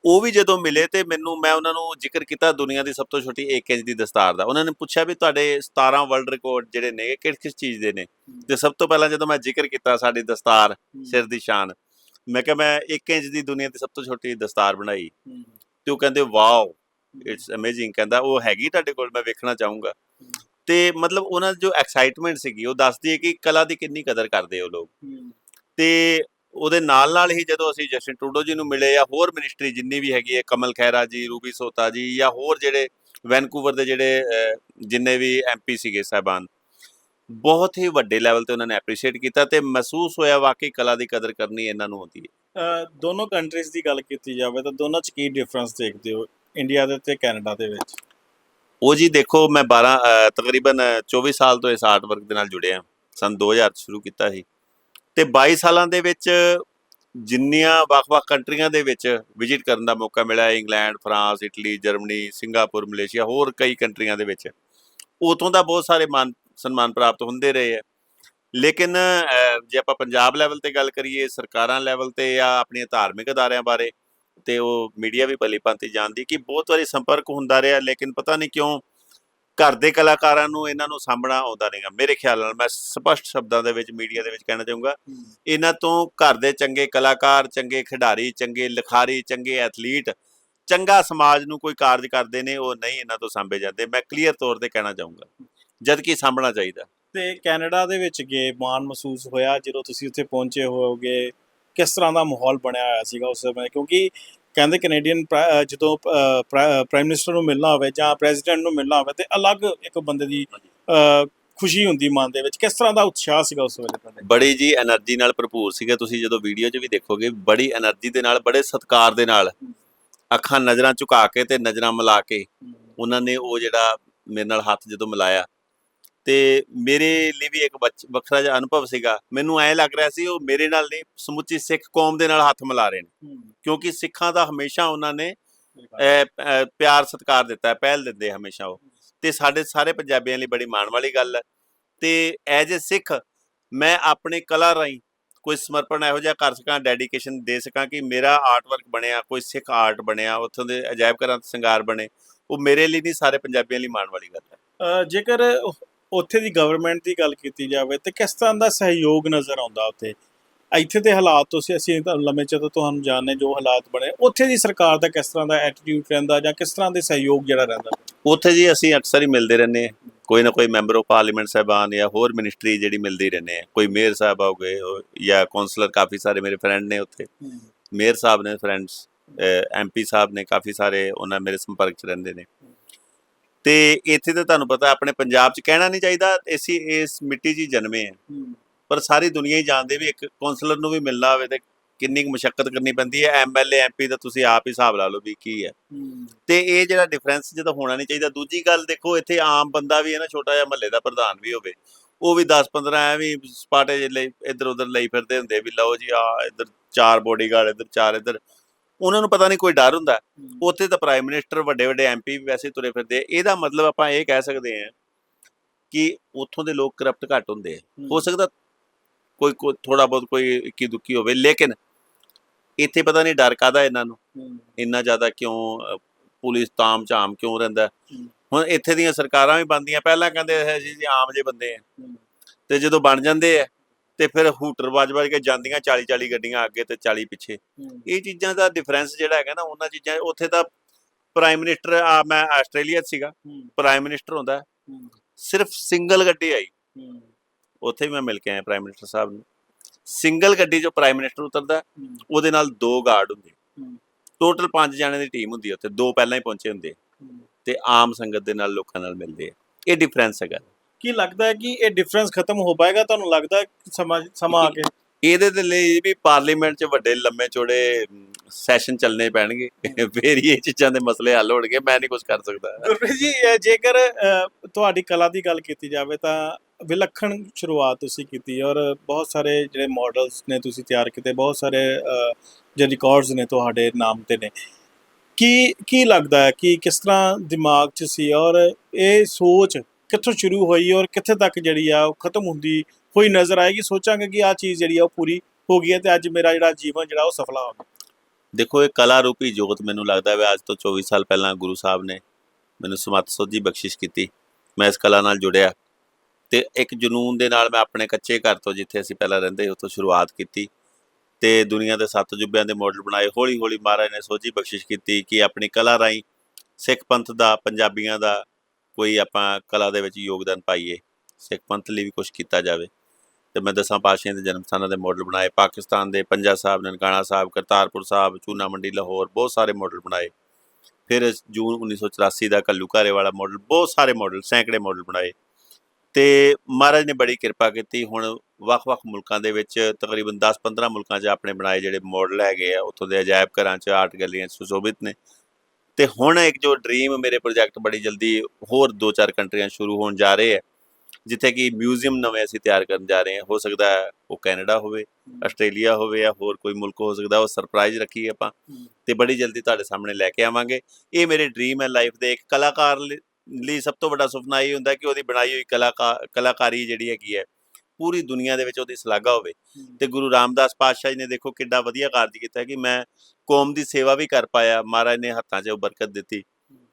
ਉਹ ਵੀ ਜਦੋਂ ਮਿਲੇ ਤੇ ਮੈਨੂੰ ਮੈਂ ਉਹਨਾਂ ਨੂੰ ਜ਼ਿਕਰ ਕੀਤਾ ਦੁਨੀਆ ਦੀ ਸਭ ਤੋਂ ਛੋਟੀ 1 ਇੰਚ ਦੀ ਦਸਤਾਰ ਦਾ। ਉਹਨਾਂ ਨੇ ਪੁੱਛਿਆ ਵੀ ਤੁਹਾਡੇ 17 ਵਰਲਡ ਰਿਕਾਰਡ ਜਿਹੜੇ ਨੇ ਕਿਸ ਕਿਸ ਚੀਜ਼ ਦੇ ਨੇ? ਤੇ ਸਭ ਤੋਂ ਪਹਿਲਾਂ ਜਦੋਂ ਮੈਂ ਜ਼ਿਕਰ ਕੀਤਾ ਸਾਡੀ ਦਸਤਾਰ ਸਿਰ ਦੀ ਸ਼ਾਨ ਮੈਂ ਕਿਹਾ ਮੈਂ 1 ਇੰਚ ਦੀ ਦੁਨੀਆ ਦੀ ਸਭ ਤੋਂ ਛੋਟੀ ਦਸਤਾਰ ਬਣਾਈ। ਤੇ ਉਹ ਕਹਿੰਦੇ ਵਾਓ ਇਟਸ ਅਮੇਜ਼ਿੰਗ ਕਹਿੰਦਾ ਉਹ ਹੈਗੀ ਤੁਹਾਡੇ ਕੋਲ ਮੈਂ ਵੇਖਣਾ ਚਾਹੂੰਗਾ। ਤੇ ਮਤਲਬ ਉਹਨਾਂ ਜੋ ਐਕਸਾਈਟਮੈਂਟ ਸੀਗੀ ਉਹ ਦੱਸਦੀ ਹੈ ਕਿ ਕਲਾ ਦੀ ਕਿੰਨੀ ਕਦਰ ਕਰਦੇ ਉਹ ਲੋਕ। ਤੇ ਉਹਦੇ ਨਾਲ ਨਾਲ ਹੀ ਜਦੋਂ ਅਸੀਂ ਜਸਟਿਨ ਟਰੂਡੋ ਜੀ ਨੂੰ ਮਿਲੇ ਜਾਂ ਹੋਰ ਮਿਨਿਸਟਰੀ ਜਿੰਨੀ ਵੀ ਹੈਗੀ ਹੈ ਕਮਲ ਖੈਰਾ ਜੀ ਰੂਬੀ ਸੋਤਾ ਜੀ ਜਾਂ ਹੋਰ ਜਿਹੜੇ ਵੈਨਕੂਵਰ ਦੇ ਜਿਹੜੇ ਜਿੰਨੇ ਵੀ ਐਮਪੀ ਸੀਗੇ ਸਾਹਿਬਾਨ ਬਹੁਤ ਹੀ ਵੱਡੇ ਲੈਵਲ ਤੇ ਉਹਨਾਂ ਨੇ ਐਪਰੀਸ਼ੀਏਟ ਕੀਤਾ ਤੇ ਮਹਿਸੂਸ ਹੋਇਆ ਵਾਕਈ ਕਲਾ ਦੀ ਕਦਰ ਕਰਨੀ ਇਹਨਾਂ ਨੂੰ ਆਉਂਦੀ ਹੈ। ਦੋਨੋਂ ਕੰਟਰੀਜ਼ ਦੀ ਗੱਲ ਕੀਤੀ ਜਾਵੇ ਤਾਂ ਦੋਨਾਂ 'ਚ ਕੀ ਡਿਫਰੈਂਸ ਦੇਖਦੇ ਹੋ? ਇੰਡੀਆ ਦੇ ਤੇ ਕੈਨੇਡਾ ਦੇ ਵਿੱਚ? ਉਹ ਜੀ ਦੇਖੋ ਮੈਂ 12 ਅਹ, ਤਕਰੀਬਨ 24 ਸਾਲ ਤੋਂ ਇਸ ਆਰਟ ਵਰਕ ਦੇ ਨਾਲ ਜੁੜਿਆ। ਸਨ 2000 ਚ ਸ਼ੁਰੂ ਕੀਤਾ ਸੀ। ਤੇ 22 ਸਾਲਾਂ ਦੇ ਵਿੱਚ ਜਿੰਨੀਆਂ ਵੱਖ-ਵੱਖ ਕੰਟਰੀਆਂ ਦੇ ਵਿੱਚ ਵਿਜ਼ਿਟ ਕਰਨ ਦਾ ਮੌਕਾ ਮਿਲਿਆ England France Italy Germany Singapore Malaysia ਹੋਰ ਕਈ ਕੰਟਰੀਆਂ ਦੇ ਵਿੱਚ ਉਤੋਂ ਦਾ ਬਹੁਤ ਸਾਰੇ ਮਾਨ ਸਨਮਾਨ ਪ੍ਰਾਪਤ ਹੁੰਦੇ ਰਹੇ ਹੈ ਲੇਕਿਨ ਅਹ, ਜੇ ਆਪਾਂ ਪੰਜਾਬ ਲੈਵਲ ਤੇ ਗੱਲ ਕਰੀਏ ਸਰਕਾਰਾਂ ਲੈਵਲ ਤੇ ਜਾਂ ਆਪਣੀਆਂ ਧਾਰਮਿਕ ਅਦਾਰਿਆਂ ਬਾਰੇ ਤੇ ਉਹ ਮੀਡੀਆ ਵੀ ਭਲੀ ਭਾਂਤੀ ਜਾਣਦੀ ਕਿ ਬਹੁਤ ਵਾਰੀ ਸੰਪਰਕ ਹੁੰਦਾ ਰਿਹਾ ਲੇਕਿਨ ਪਤਾ ਨਹੀਂ ਕਿਉਂ ਘਰ ਦੇ ਕਲਾਕਾਰਾਂ ਨੂੰ ਇਹਨਾਂ ਨੂੰ ਸਾਹਮਣਾ ਆਉਂਦਾ ਨਹੀਂਗਾ। ਮੇਰੇ ਖਿਆਲ ਨਾਲ ਮੈਂ ਸਪਸ਼ਟ ਸ਼ਬਦਾਂ ਦੇ ਵਿੱਚ ਮੀਡੀਆ ਦੇ ਵਿੱਚ ਕਹਿਣਾ ਚਾਹੂੰਗਾ ਇਹਨਾਂ ਤੋਂ ਘਰ ਦੇ ਚੰਗੇ ਕਲਾਕਾਰ ਚੰਗੇ ਖਿਡਾਰੀ ਚੰਗੇ ਲਿਖਾਰੀ ਚੰਗੇ ਐਥਲੀਟ ਚੰਗਾ ਸਮਾਜ ਨੂੰ ਕੋਈ ਕਾਰਜ ਕਰਦੇ ਨੇ ਉਹ ਨਹੀਂ ਇਹਨਾਂ ਤੋਂ ਸਾਂਭੇ ਜਾਂਦੇ। ਮੈਂ ਕਲੀਅਰ ਤੌਰ ਤੇ ਕਹਿਣਾ ਚਾਹੂੰਗਾ ਜਦ ਕਿ ਸਾਂਭਣਾ ਚਾਹੀਦਾ। ਤੇ ਕੈਨੇਡਾ ਦੇ ਵਿੱਚ ਗਏ ਮਾਣ ਮਹਿਸੂਸ ਹੋਇਆ ਜਦੋਂ ਤੁਸੀਂ ਉੱਥੇ ਪਹੁੰਚੇ ਹੋਵੋਗੇ? ਕਿਸ ਤਰ੍ਹਾਂ ਦਾ ਮਾਹੌਲ ਬਣਿਆ ਹੋਇਆ ਸੀਗਾ ਉਸ ਸਮੇਂ? ਕਿਉਂਕਿ ਕਹਿੰਦੇ ਕੈਨੇਡੀਅਨ ਜਦੋਂ ਪ੍ਰਾਈਮ ਮਿਨਿਸਟਰ ਨੂੰ ਮਿਲਣਾ ਹੋਵੇ ਜਾਂ ਪ੍ਰੈਜ਼ੀਡੈਂਟ ਨੂੰ ਮਿਲਣਾ ਹੋਵੇ ਤੇ ਅਲੱਗ ਇੱਕ ਬੰਦੇ ਦੀ ਖੁਸ਼ੀ ਹੁੰਦੀ ਮਨ ਦੇ ਵਿੱਚ। ਕਿਸ ਤਰ੍ਹਾਂ ਦਾ ਉਤਸ਼ਾਹ ਸੀਗਾ ਉਸ ਵੇਲੇ ਬੜੀ ਜੀ એનર્ਜੀ ਨਾਲ ਭਰਪੂਰ ਸੀਗਾ। ਤੁਸੀਂ ਜਦੋਂ ਵੀਡੀਓ 'ਚ ਵੀ ਦੇਖੋਗੇ ਬੜੀ એનર્ਜੀ ਦੇ ਨਾਲ ਬੜੇ ਸਤਕਾਰ ਦੇ ਨਾਲ ਅੱਖਾਂ ਨਜ਼ਰਾਂ ਝੁਕਾ ਕੇ ਤੇ ਨਜ਼ਰਾਂ ਮਿਲਾ ਕੇ ਉਹਨਾਂ ਨੇ ਉਹ ਜਿਹੜਾ ਮੇਰੇ ਨਾਲ ਹੱਥ ਜਦੋਂ ਮਿਲਾਇਆ ਤੇ ਮੇਰੇ ਲਈ ਵੀ ਇੱਕ ਵੱਖਰਾ ਜਿਹਾ ਅਨੁਭਵ ਸੀਗਾ। ਮੈਨੂੰ ਐਂ ਲੱਗ ਰਿਹਾ ਸੀ ਉਹ ਮੇਰੇ ਨਾਲ ਨਹੀਂ ਸਮੁੱਚੀ ਸਿੱਖ ਕੌਮ ਦੇ ਨਾਲ ਹੱਥ ਮਿਲਾ ਰਹੇ ਨੇ। ਕਿਉਂਕਿ ਸਿੱਖਾਂ ਦਾ ਹਮੇਸ਼ਾ ਉਹਨਾਂ ਨੇ ਪਿਆਰ ਸਤਿਕਾਰ ਦਿੱਤਾ ਪਹਿਲ ਦਿੰਦੇ ਹਮੇਸ਼ਾ ਉਹ। ਤੇ ਸਾਡੇ ਸਾਰੇ ਪੰਜਾਬੀਆਂ ਲਈ ਬੜੀ ਮਾਣ ਵਾਲੀ ਗੱਲ ਹੈ। ਤੇ ਐਜ਼ ਅ ਸਿੱਖ ਮੈਂ ਆਪਣੇ ਕਲਾ ਰਾਹੀਂ ਕੋਈ ਸਮਰਪਣ ਇਹੋ ਜਿਹਾ ਕਰ ਸਕਾਂ ਡੈਡੀਕੇਸ਼ਨ ਦੇ ਸਕਾਂ ਕਿ ਮੇਰਾ ਆਰਟ ਵਰਕ ਬਣਿਆ ਕੋਈ ਸਿੱਖ ਆਰਟ ਬਣਿਆ ਉੱਥੋਂ ਦੇ ਅਜਾਇਬ ਘਰਾਂ ਦੇ ਸ਼ਿੰਗਾਰ ਬਣੇ ਉਹ ਮੇਰੇ ਲਈ ਨਹੀਂ ਸਾਰੇ ਪੰਜਾਬੀਆਂ ਲਈ ਮਾਣ ਵਾਲੀ ਗੱਲ ਹੈ। ਜੇਕਰ ਉੱਥੇ ਦੀ ਗਵਰਨਮੈਂਟ ਦੀ ਗੱਲ ਕੀਤੀ ਜਾਵੇ ਤੇ ਕਿਸ ਤਰ੍ਹਾਂ ਦਾ ਸਹਿਯੋਗ ਨਜ਼ਰ ਆਉਂਦਾ ਉੱਥੇ? ਇੱਥੇ ਦੇ ਹਾਲਾਤ ਤੁਸੀਂ ਅਸੀਂ ਲੰਮੇ ਚਿਰ ਤੋਂ ਤੁਹਾਨੂੰ ਜਾਣਦੇ ਜੋ ਹਾਲਾਤ ਬਣੇ। ਉੱਥੇ ਦੀ ਸਰਕਾਰ ਦਾ ਕਿਸ ਤਰ੍ਹਾਂ ਦਾ ਐਟੀਟਿਊਡ ਰਹਿੰਦਾ ਜਾਂ ਕਿਸ ਤਰ੍ਹਾਂ ਦੇ ਸਹਿਯੋਗ ਜਿਹੜਾ ਰਹਿੰਦਾ? ਉੱਥੇ ਜੀ ਅਸੀਂ ਅਕਸਰ ਹੀ ਮਿਲਦੇ ਰਹਿੰਦੇ ਹਾਂ। ਕੋਈ ਨਾ ਕੋਈ ਮੈਂਬਰ ਆਫ ਪਾਰਲੀਮੈਂਟ ਸਾਹਿਬਾਨ ਜਾਂ ਹੋਰ ਮਿਨਿਸਟਰੀ ਜਿਹੜੀ ਮਿਲਦੀ ਰਹਿੰਦੇ ਆ ਕੋਈ ਮੇਅਰ ਸਾਹਿਬ ਹੋ ਗਏ ਜਾਂ ਕਾਉਂਸਲਰ ਕਾਫੀ ਸਾਰੇ ਮੇਰੇ ਫਰੈਂਡ ਨੇ ਉੱਥੇ। ਮੇਅਰ ਸਾਹਿਬ ਨੇ ਫਰੈਂਡਸ ਐਮਪੀ ਸਾਹਿਬ ਨੇ ਕਾਫੀ ਸਾਰੇ ਉਹਨਾਂ ਮੇਰੇ ਸੰਪਰਕ 'ਚ ਰਹਿੰਦੇ ਨੇ। ਤੇ ਇੱਥੇ ਤਾਂ ਤੁਹਾਨੂੰ ਪਤਾ ਆਪਣੇ ਪੰਜਾਬ 'ਚ ਕਹਿਣਾ ਨਹੀਂ ਚਾਹੀਦਾ ਅਸੀਂ ਇਸ ਮਿੱਟੀ 'ਚ ਹੀ ਜਨਮੇ ਆ ਪਰ ਸਾਰੀ ਦੁਨੀਆ ਹੀ ਜਾਣਦੇ ਵੀ ਇੱਕ ਕਾਉਂਸਲਰ ਨੂੰ ਵੀ ਮਿਲਣਾ ਹੋਵੇ ਤੇ ਕਿੰਨੀ ਕੁ ਮੁਸ਼ਕਲ ਕਰਨੀ ਪੈਂਦੀ ਹੈ। ਐਮਐਲਏ ਐਮਪੀ ਦਾ ਤੁਸੀਂ ਆਪ ਹੀ ਹਿਸਾਬ ਲਾ ਲਓ ਵੀ ਕੀ ਹੈ। ਤੇ ਇਹ ਜਿਹੜਾ ਡਿਫਰੈਂਸ ਜਦੋਂ ਹੋਣਾ ਨਹੀਂ ਚਾਹੀਦਾ। ਦੂਜੀ ਗੱਲ ਦੇਖੋ ਇੱਥੇ ਆਮ ਬੰਦਾ ਵੀ ਹੈ ਨਾ ਛੋਟਾ ਜਿਹਾ ਮਹੱਲੇ ਦਾ ਪ੍ਰਧਾਨ ਵੀ ਹੋਵੇ ਉਹ ਵੀ 10 15 ਐਵੇਂ ਸਪਾਟੇ ਲਈ ਇੱਧਰ ਉੱਧਰ ਲਈ ਫਿਰਦੇ ਹੁੰਦੇ ਵੀ ਲਓ ਜੀ ਆ ਇੱਧਰ ਚਾਰ ਬੋਡੀਗਾਰਡ ਇੱਧਰ ਚਾਰ ਇੱਧਰ ਉਹਨਾਂ ਨੂੰ ਪਤਾ ਨਹੀਂ ਕੋਈ ਡਰ ਹੁੰਦਾ। ਉੱਥੇ ਤਾਂ ਪ੍ਰਾਈਮ ਮਿਨਿਸਟਰ ਵੱਡੇ ਵੱਡੇ ਐਮਪੀ ਵੀ ਵੈਸੇ ਤੁਰੇ ਫਿਰਦੇ। ਇਹਦਾ ਮਤਲਬ ਆਪਾਂ ਇਹ ਕਹਿ ਸਕਦੇ ਹਾਂ ਕਿ ਉੱਥੋਂ ਦੇ ਲੋਕ ਕਰਪਟ ਘੱਟ ਹੁੰਦੇ ਆ। ਹੋ। ਸਕਦਾ ਕੋਈ ਕੋਈ ਥੋੜਾ ਬਹੁਤ ਕੋਈ ਇੱਕੀ ਦੁੱਕੀ ਹੋਵੇ ਲੇਕਿਨ ਇੱਥੇ ਪਤਾ ਨਹੀਂ ਡਰ ਕਾਦਾ ਇਹਨਾਂ ਨੂੰ? ਇੰਨਾ ਜ਼ਿਆਦਾ ਕਿਉਂ ਪੁਲਿਸ ਤਾਮ ਝਾਮ ਕਿਉਂ ਰਹਿੰਦਾ? ਹੁਣ ਇੱਥੇ ਦੀਆਂ ਸਰਕਾਰਾਂ ਵੀ ਬਣਦੀਆਂ। ਪਹਿਲਾਂ ਕਹਿੰਦੇ ਜੀ ਜੀ ਆਮ ਜੇ ਬੰਦੇ ਆ। ਤੇ ਜਦੋਂ ਬਣ ਜਾਂਦੇ ਆ ਤੇ ਫਿਰ ਹੂਟਰ ਵੱਜ ਵੱਜ ਕੇ ਜਾਂਦੀਆਂ 40 40 ਗੱਡੀਆਂ ਅੱਗੇ ਤੇ 40 ਪਿੱਛੇ। ਇਹ ਚੀਜ਼ਾਂ ਦਾ ਡਿਫਰੈਂਸ ਜਿਹੜਾ ਹੈਗਾ ਨਾ ਉਹਨਾਂ ਚੀਜ਼ਾਂ ਉੱਥੇ ਤਾਂ ਪ੍ਰਾਈਮ ਮਿਨਿਸਟਰ ਆ ਮੈਂ ਆਸਟ੍ਰੇਲੀਆ 'ਚ ਸੀਗਾ ਪ੍ਰਾਈਮ ਮਿਨਿਸਟਰ ਹੁੰਦਾ। ਸਿਰਫ ਸਿੰਗਲ ਗੱਡੀ ਆਈ। ਉੱਥੇ ਵੀ ਮੈਂ ਮਿਲ ਕੇ ਆਇਆ ਪ੍ਰਾਈਮ ਮਿਨਿਸਟਰ ਸਾਹਿਬ ਨੂੰ। ਸਿੰਗਲ ਗੱਡੀ 'ਚੋਂ ਪ੍ਰਾਈਮ ਮਿਨਿਸਟਰ ਉਤਰਦਾ ਉਹਦੇ ਨਾਲ ਦੋ ਗਾਰਡ ਹੁੰਦੇ। ਟੋਟਲ 5 ਜਣੇ ਦੀ ਟੀਮ ਹੁੰਦੀ ਉੱਥੇ। ਦੋ ਪਹਿਲਾਂ ਹੀ ਪਹੁੰਚੇ ਹੁੰਦੇ ਤੇ ਆਮ ਸੰਗਤ ਦੇ ਨਾਲ ਲੋਕਾਂ ਨਾਲ ਮਿਲਦੇ ਆ। ਇਹ ਡਿਫਰੈਂਸ ਹੈਗਾ। ਕੀ ਲੱਗਦਾ ਹੈ ਕਿ ਇਹ ਡਿਫਰੈਂਸ ਖਤਮ ਹੋ ਪਾਏਗਾ? ਤੁਹਾਨੂੰ ਲੱਗਦਾ ਹੈ ਕਿ ਸਮਾਂ ਸਮਾਂ ਆ ਕੇ? ਇਹਦੇ ਦੇ ਲਈ ਵੀ ਪਾਰਲੀਮੈਂਟ 'ਚ ਵੱਡੇ ਲੰਮੇ ਚੌੜੇ ਸੈਸ਼ਨ ਚੱਲਣੇ ਪੈਣਗੇ। ਫੇਰ ਹੀ ਇਹ ਚੀਜ਼ਾਂ ਦੇ ਮਸਲੇ ਹੱਲ ਹੋਣਗੇ। ਮੈਂ ਨਹੀਂ ਕੁਝ ਕਰ ਸਕਦਾ। ਗੁਰਪ੍ਰੀਤ ਜੀ ਜੇਕਰ ਤੁਹਾਡੀ ਕਲਾ ਦੀ ਗੱਲ ਕੀਤੀ ਜਾਵੇ ਤਾਂ ਵਿਲੱਖਣ ਸ਼ੁਰੂਆਤ ਤੁਸੀਂ ਕੀਤੀ ਔਰ ਬਹੁਤ ਸਾਰੇ ਜਿਹੜੇ ਮਾਡਲਸ ਨੇ ਤੁਸੀਂ ਤਿਆਰ ਕੀਤੇ ਬਹੁਤ ਸਾਰੇ ਜਿਹੜੇ ਰਿਕਾਰਡਸ ਨੇ ਤੁਹਾਡੇ ਨਾਮ ਤੇ ਨੇ। ਕੀ ਕੀ ਲੱਗਦਾ ਹੈ ਕਿ ਕਿਸ ਤਰ੍ਹਾਂ ਦਿਮਾਗ 'ਚ ਸੀ ਔਰ ਇਹ ਸੋਚ ਕਿੱਥੋਂ ਸ਼ੁਰੂ ਹੋਈ ਔਰ ਕਿੱਥੇ ਤੱਕ ਜਿਹੜੀ ਆ ਉਹ ਖਤਮ ਹੁੰਦੀ ਹੋਈ ਨਜ਼ਰ ਆਏਗੀ। ਸੋਚਾਂਗੇ ਕਿ ਆ ਚੀਜ਼ ਜਿਹੜੀ ਆ ਉਹ ਪੂਰੀ ਹੋ ਗਈ ਹੈ ਤੇ ਅੱਜ ਮੇਰਾ ਜਿਹੜਾ ਜੀਵਨ ਜਿਹੜਾ ਉਹ ਸਫਲਾ ਹੋ ਗਿਆ। ਦੇਖੋ, ਇਹ ਕਲਾ ਰੂਪੀ ਜੋਤ ਮੈਨੂੰ ਲੱਗਦਾ ਹੈ ਅੱਜ ਤੋਂ 24 ਸਾਲ ਪਹਿਲਾਂ ਗੁਰੂ ਸਾਹਿਬ ਨੇ ਮੈਨੂੰ ਸਮਤ ਸੋਝੀ ਬਖਸ਼ਿਸ਼ ਕੀਤੀ। ਮੈਂ ਇਸ ਕਲਾ ਨਾਲ ਜੁੜਿਆ ਤੇ ਇੱਕ ਜਨੂਨ ਦੇ ਨਾਲ ਮੈਂ ਆਪਣੇ ਕੱਚੇ ਘਰ ਤੋਂ ਜਿੱਥੇ ਅਸੀਂ ਪਹਿਲਾਂ ਰਹਿੰਦੇ ਉੱਥੋਂ ਸ਼ੁਰੂਆਤ ਕੀਤੀ ਤੇ ਦੁਨੀਆ ਦੇ ਸੱਤ ਜੁਬਿਆਂ ਦੇ ਮਾਡਲ ਬਣਾਏ। ਹੌਲੀ ਹੌਲੀ ਮਹਾਰਾਜ ਨੇ ਸੋਝੀ ਬਖਸ਼ਿਸ਼ ਕੀਤੀ ਕਿ ਆਪਣੀ ਕਲਾ ਰਾਹੀਂ ਸਿੱਖ ਪੰਥ ਦਾ, ਪੰਜਾਬੀਆਂ ਦਾ ਕੋਈ ਆਪਾਂ ਕਲਾ ਦੇ ਵਿੱਚ ਯੋਗਦਾਨ ਪਾਈਏ, ਸਿੱਖ ਪੰਥ ਲਈ ਵੀ ਕੁਝ ਕੀਤਾ ਜਾਵੇ। ਤੇ ਮੈਂ ਦਸਾਂ ਪਾਤਸ਼ਾਹੀਆਂ ਦੇ ਜਨਮ ਸਥਾਨਾਂ ਦੇ ਮਾਡਲ ਬਣਾਏ, ਪਾਕਿਸਤਾਨ ਦੇ ਪੰਜਾ ਸਾਹਿਬ, ਨਨਕਾਣਾ ਸਾਹਿਬ, ਕਰਤਾਰਪੁਰ ਸਾਹਿਬ ਚੂਨਾ ਮੰਡੀ ਲਾਹੌਰ, ਬਹੁਤ ਸਾਰੇ ਮਾਡਲ ਬਣਾਏ। ਫਿਰ ਜੂਨ 1984 ਦਾ ਕੱਲੂ ਘਾਰੇ ਵਾਲਾ ਮਾਡਲ ਬਹੁਤ ਸਾਰੇ ਮਾਡਲ ਸੈਂਕੜੇ ਮਾਡਲ ਬਣਾਏ। ਤੇ ਮਹਾਰਾਜ ਨੇ ਬੜੀ ਕਿਰਪਾ ਕੀਤੀ, ਹੁਣ ਵੱਖ-ਵੱਖ ਮੁਲਕਾਂ ਦੇ ਵਿੱਚ ਤਕਰੀਬਨ 10-15 ਮੁਲਕਾਂ 'ਚ ਆਪਣੇ ਬਣਾਏ ਜਿਹੜੇ ਮਾਡਲ ਹੈਗੇ ਆ, ਉੱਥੋਂ ਦੇ ਅਜਾਇਬ ਘਰਾਂ 'ਚ ਆਰਟ ਗੈਲਰੀਆਂ ਸੁਸ਼ੋਭਿਤ ਨੇ। ਤੇ ਹੁਣ ਇੱਕ ਜੋ ਡ੍ਰੀਮ ਮੇਰੇ ਪ੍ਰੋਜੈਕਟ ਬੜੀ ਜਲਦੀ ਹੋਰ 2-4 ਕੰਟਰੀਆਂ ਸ਼ੁਰੂ ਹੋਣ ਜਾ ਰਹੇ ਆ ਜਿੱਥੇ ਕਿ ਮਿਊਜ਼ੀਅਮ ਨਵੇਂ ਅਸੀਂ ਤਿਆਰ ਕਰਨ ਜਾ ਰਹੇ ਹਾਂ। ਹੋ ਸਕਦਾ ਹੈ ਉਹ ਕੈਨੇਡਾ ਹੋਵੇ ਆਸਟ੍ਰੇਲੀਆ ਹੋਵੇ ਜਾਂ ਹੋਰ ਕੋਈ ਮੁਲਕ ਹੋ ਸਕਦਾ ਉਹ ਸਰਪ੍ਰਾਈਜ਼ ਰੱਖੀ ਆਪਾਂ ਤੇ ਬੜੀ ਜਲਦੀ ਤੁਹਾਡੇ ਸਾਹਮਣੇ ਲੈ ਕੇ ਆਵਾਂਗੇ। ਇਹ ਮੇਰੇ ਡ੍ਰੀਮ ਹੈ ਲਾਈਫ ਦੇ ਇੱਕ ਕਲਾਕਾਰ ਲਈ- ਸਭ ਤੋਂ ਵੱਡਾ ਸੁਪਨਾ ਇਹ ਹੁੰਦਾ ਕਿ ਉਹਦੀ ਬਣਾਈ ਹੋਈ ਕਲਾਕਾਰ ਕਲਾਕਾਰੀ ਜਿਹੜੀ ਹੈਗੀ ਹੈ ਪੂਰੀ ਦੁਨੀਆ ਦੇ ਵਿੱਚ ਉਹਦੀ ਸ਼ਲਾਘਾ ਹੋਵੇ। ਤੇ ਗੁਰੂ ਰਾਮਦਾਸ ਪਾਤਸ਼ਾਹ ਜੀ ਨੇ ਦੇਖੋ ਕਿੱਡਾ ਵਧੀਆ ਕਾਰਜ ਕੀਤਾ ਕਿ ਮੈਂ ਕੌਮ ਦੀ ਸੇਵਾ ਵੀ ਕਰ ਪਾਇਆ ਮਹਾਰਾਜ ਨੇ ਹੱਥਾਂ 'ਚ ਉਹ ਬਰਕਤ ਦਿੱਤੀ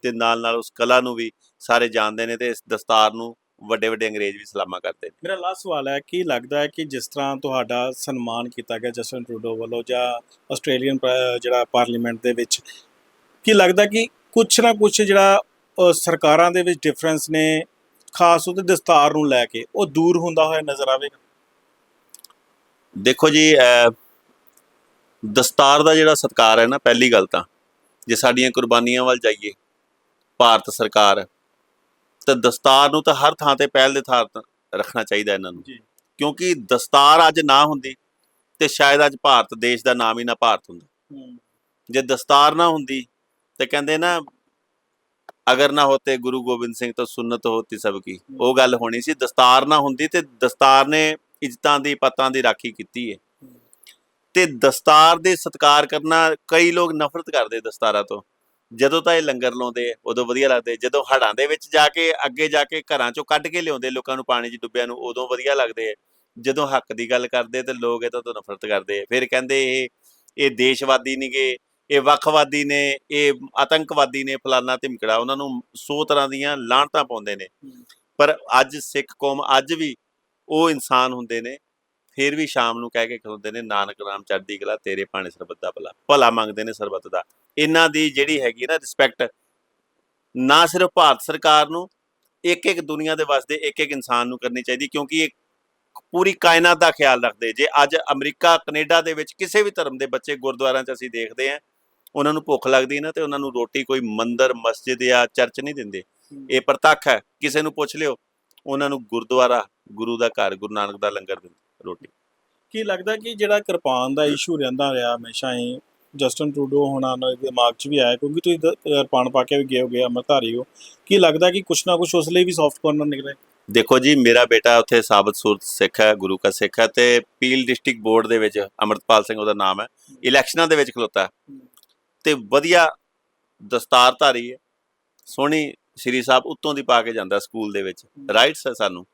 ਤੇ ਨਾਲ ਨਾਲ ਉਸ ਕਲਾ ਨੂੰ ਵੀ ਸਾਰੇ ਜਾਣਦੇ ਨੇ ਤੇ ਇਸ ਦਸਤਾਰ ਨੂੰ ਵੱਡੇ ਵੱਡੇ ਅੰਗਰੇਜ਼ ਵੀ ਸਲਾਮਾ ਕਰਦੇ ਨੇ। ਮੇਰਾ ਲਾਸਟ ਸਵਾਲ ਹੈ ਕੀ ਲੱਗਦਾ ਹੈ ਕਿ ਜਿਸ ਤਰ੍ਹਾਂ ਤੁਹਾਡਾ ਸਨਮਾਨ ਕੀਤਾ ਗਿਆ ਜਸਟਨ ਟਰੂਡੋ ਵੱਲੋਂ ਜਾਂ ਆਸਟ੍ਰੇਲੀਅਨ ਜਿਹੜਾ ਪਾਰਲੀਮੈਂਟ ਦੇ ਵਿੱਚ ਕੀ ਲੱਗਦਾ ਕਿ ਕੁਛ ਨਾ ਕੁਛ ਜਿਹੜਾ ਸਰਕਾਰਾਂ ਦੇ ਵਿੱਚ ਡਿਫਰੈਂਸ ਨੇ ਖਾਸ ਉਹਦੇ ਦਸਤਾਰ ਨੂੰ ਲੈ ਕੇ ਉਹ ਦੂਰ ਹੁੰਦਾ ਹੋਇਆ ਨਜ਼ਰ ਆਵੇਗਾ? ਦੇਖੋ ਜੀ ਦਸਤਾਰ ਦਾ ਜਿਹੜਾ ਸਤਕਾਰ ਹੈ ਨਾ ਪਹਿਲੀ ਗੱਲ ਤਾਂ ਜੇ ਸਾਡੀਆਂ ਕੁਰਬਾਨੀਆਂ ਵੱਲ ਜਾਈਏ ਭਾਰਤ ਸਰਕਾਰ ਤਾਂ ਦਸਤਾਰ ਨੂੰ ਤਾਂ ਹਰ ਥਾਂ ਤੇ ਪਹਿਲ ਦੇ ਥਾਂ ਰੱਖਣਾ ਚਾਹੀਦਾ ਇਹਨਾਂ ਨੂੰ। ਕਿਉਂਕਿ ਦਸਤਾਰ ਅੱਜ ਨਾ ਹੁੰਦੀ ਤੇ ਸ਼ਾਇਦ ਅੱਜ ਭਾਰਤ ਦੇਸ਼ ਦਾ ਨਾਮ ਹੀ ਨਾ ਭਾਰਤ ਹੁੰਦਾ। ਜੇ ਦਸਤਾਰ ਨਾ ਹੁੰਦੀ ਤੇ ਕਹਿੰਦੇ ਨਾ ਅਗਰ ਨਾ ਹੋਤੇ ਗੁਰੂ ਗੋਬਿੰਦ ਸਿੰਘ ਤਾਂ ਸੁਨਨਤ ਹੋਤੀ ਸਭ ਕੀ ਉਹ ਗੱਲ ਹੋਣੀ ਸੀ ਦਸਤਾਰ ਨਾ ਹੁੰਦੀ ਤੇ ਦਸਤਾਰ ਨੇ ਇੱਜ਼ਤਾਂ ਦੀ ਪਤਾਂ ਦੀ ਰਾਖੀ ਕੀਤੀ ਹੈ ਤੇ ਦਸਤਾਰ ਦੇ ਸਤਕਾਰ ਕਰਨਾ ਕਈ ਲੋਕ ਨਫ਼ਰਤ ਕਰਦੇ ਦਸਤਾਰਾਂ ਤੋਂ। ਜਦੋਂ ਤਾਂ ਇਹ ਲੰਗਰ ਲਾਉਂਦੇ ਉਦੋਂ ਵਧੀਆ ਲੱਗਦੇ। ਜਦੋਂ ਹੜਾਂ ਦੇ ਵਿੱਚ ਜਾ ਕੇ ਅੱਗੇ ਜਾ ਕੇ ਘਰਾਂ ਚੋਂ ਕੱਢ ਕੇ ਲਿਆਉਂਦੇ ਲੋਕਾਂ ਨੂੰ ਪਾਣੀ 'ਚ ਡੁੱਬਿਆਂ ਨੂੰ ਉਦੋਂ ਵਧੀਆ ਲੱਗਦੇ। ਜਦੋਂ ਹੱਕ ਦੀ ਗੱਲ ਕਰਦੇ ਤੇ ਲੋਕ ਇਹ ਤੋਂ ਨਫ਼ਰਤ ਕਰਦੇ। ਫਿਰ ਕਹਿੰਦੇ ਇਹ ਇਹ ਦੇਸ਼ਵਾਦੀ ਨਹੀਂਗੇ ਇਹ ਵੱਖਵਾਦੀ ਨੇ ਇਹ ਆਤੰਕਵਾਦੀ ਨੇ ਫਲਾਨਾ ਧਿਮਕੜਾ। ਉਹਨਾਂ ਨੂੰ 100 ਤਰ੍ਹਾਂ ਦੀਆਂ ਲਾਹਣਤਾਂ ਪਾਉਂਦੇ ਨੇ। ਪਰ ਅੱਜ ਸਿੱਖ ਕੌਮ ਅੱਜ ਵੀ ਉਹ ਇਨਸਾਨ ਹੁੰਦੇ ਨੇ ਫਿਰ ਵੀ ਸ਼ਾਮ ਨੂੰ ਕਹਿ ਕੇ ਖਲੋਂਦੇ ਨੇ ਨਾਨਕ ਨਾਮ ਚੜ੍ਹਦੀ ਕਲਾ ਤੇਰੇ ਪਾਣੇ ਸਰਬੱਤ ਦਾ ਭਲਾ। ਭਲਾ ਮੰਗਦੇ ਨੇ ਸਰਬੱਤ ਦਾ। ਇਹਨਾਂ ਦੀ ਜਿਹੜੀ ਹੈਗੀ ਨਾ ਰਿਸਪੈਕਟ ਨਾ ਸਿਰਫ ਭਾਰਤ ਸਰਕਾਰ ਨੂੰ ਇੱਕ ਇੱਕ ਦੁਨੀਆ ਦੇ ਵਾਸਤੇ ਇੱਕ ਇੱਕ ਇਨਸਾਨ ਨੂੰ ਕਰਨੀ ਚਾਹੀਦੀ ਕਿਉਂਕਿ ਇਹ ਪੂਰੀ ਕਾਇਨਾਤ ਦਾ ਖਿਆਲ ਰੱਖਦੇ। ਜੇ ਅੱਜ ਅਮਰੀਕਾ ਕੈਨੇਡਾ ਦੇ ਵਿੱਚ ਕਿਸੇ ਵੀ ਧਰਮ ਦੇ ਬੱਚੇ ਗੁਰਦੁਆਰਿਆਂ 'ਚ ਅਸੀਂ ਦੇਖਦੇ ਹਾਂ ਉਹਨਾਂ ਨੂੰ ਭੁੱਖ ਲੱਗਦੀ ਨਾ ਤੇ ਉਹਨਾਂ ਨੂੰ ਰੋਟੀ ਕੋਈ ਮੰਦਰ ਮਸਜਿਦ ਜਾਂ ਚਰਚ ਨਹੀਂ ਦਿੰਦੇ। ਇਹ ਪ੍ਰਤੱਖ ਹੈ। ਕਿਸੇ ਨੂੰ ਪੁੱਛ ਲਿਓ ਉਹਨਾਂ ਨੂੰ ਗੁਰਦੁਆਰਾ ਗੁਰੂ ਦਾ ਘਰ ਗੁਰੂ ਨਾਨਕ ਦਾ ਲੰਗਰ ਦਿੰਦੇ। ਰੋਟੀ। ਕੀ ਲੱਗਦਾ ਕਿ ਜਿਹੜਾ ਕਿਰਪਾਨ ਦਾ ਇਸ਼ੂ ਰਹਿੰਦਾ ਰਿਹਾ ਹਮੇਸ਼ਾ ਹੀ ਜਸਟਨ ਟਰੂਡੋ ਹੋਣਾ ਉਹਨਾਂ ਦੇ ਦਿਮਾਗ 'ਚ ਵੀ ਆਇਆ ਕਿਉਂਕਿ ਤੁਸੀਂ ਦ- ਕਿਰਪਾਨ ਪਾ ਕੇ ਵੀ ਗਏ ਹੋਗੇ ਅਮਰਧਾਰੀ ਹੋ। ਕੀ ਲੱਗਦਾ ਕਿ ਕੁਛ ਨਾ ਕੁਛ ਉਸ ਲਈ ਵੀ ਸੌਫਟ ਕਾਰਨਰ ਨਿਕਲੇ? ਦੇਖੋ ਜੀ ਮੇਰਾ ਬੇਟਾ ਉੱਥੇ ਸਾਬਤ ਸੂਰਤ ਸਿੱਖ ਹੈ ਗੁਰੂ ਕਾ ਸਿੱਖ ਹੈ ਤੇ ਪੀਲ ਡਿਸਟ੍ਰਿਕਟ ਬੋਰਡ ਦੇ ਵਿੱਚ ਅਮਰਤਪਾਲ ਸਿੰਘ ਉਹਦਾ ਨਾਮ ਹੈ। ਇਲੈਕਸ਼ਨਾਂ ਦੇ ਵਿੱਚ ਖਲੋਤਾ ਹੈ। ਤੇ ਵਧੀਆ ਦਸਤਾਰਧਾਰੀ ਹੈ। ਸੋਹਣੀ ਸ਼੍ਰੀ ਸਾਹਿਬ ਉੱਤੋਂ ਦੀ ਪਾ ਕੇ ਜਾਂਦਾ ਸਕੂਲ ਦੇ ਵਿੱਚ। ਰਾਈਟਸ ਹੈ ਸਾਨੂੰ।